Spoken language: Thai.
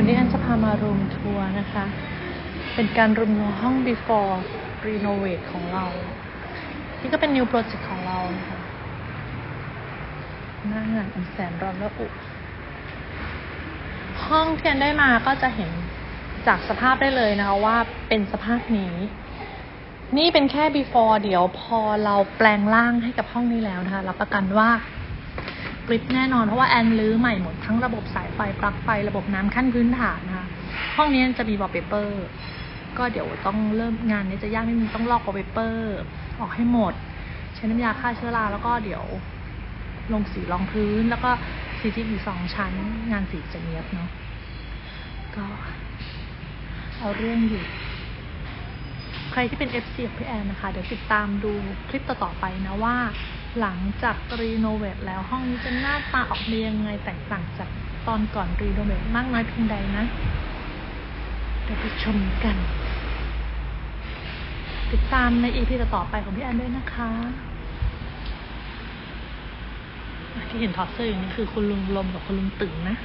วันนี้อันจะพามารูมทัวร์นะคะ เป็นการรูมทัวร์ห้อง before renovate ของเรา นี่ก็เป็น new project ของเรานะคะหน้างานอันแสนร้อนและอุห้องที่อันได้มาก็จะเห็นจากสภาพได้เลยนะคะว่าเป็นสภาพนี้ นี่เป็นแค่ before เดี๋ยวพอเราแปลงร่างให้กับห้องนี้แล้วนะคะ รับประกันว่า กริปแน่นอนเพราะว่าแอนรื้อใหม่หมดทั้งระบบสายไฟปลั๊กไฟระบบน้ำขั้นพื้นฐานนะคะห้องนี้จะมี wallpaper ก็เดี๋ยวต้องเริ่มงานนี้จะยากนิดนึงต้องลอก wallpaper ออกให้หมด ใช้น้ำยาฆ่าเชื้อราแล้วก็เดี๋ยวลงสีรองพื้น แล้วก็สีจริงอีกสองชั้น งานสีจะเนียบเนาะก็ เอาเรื่องอยู่ ใครที่เป็น FC ของพี่แอนนะคะ เดี๋ยวติดตามดูคลิปต่อๆไปนะว่า หลังจากรีโนเวทแล้วห้องนี้จะหน้าตาออกมายังไงแตกต่างจากตอนก่อนรีโนเวทมากน้อยเพียงใดนะ เดี๋ยวไปชมกัน ติดตามในอีพีต่อไปของพี่แอนด้วยนะคะที่เห็นถอดเสื้ออยู่นี่คือคุณลุงลมกับคุณลุงตึงนะ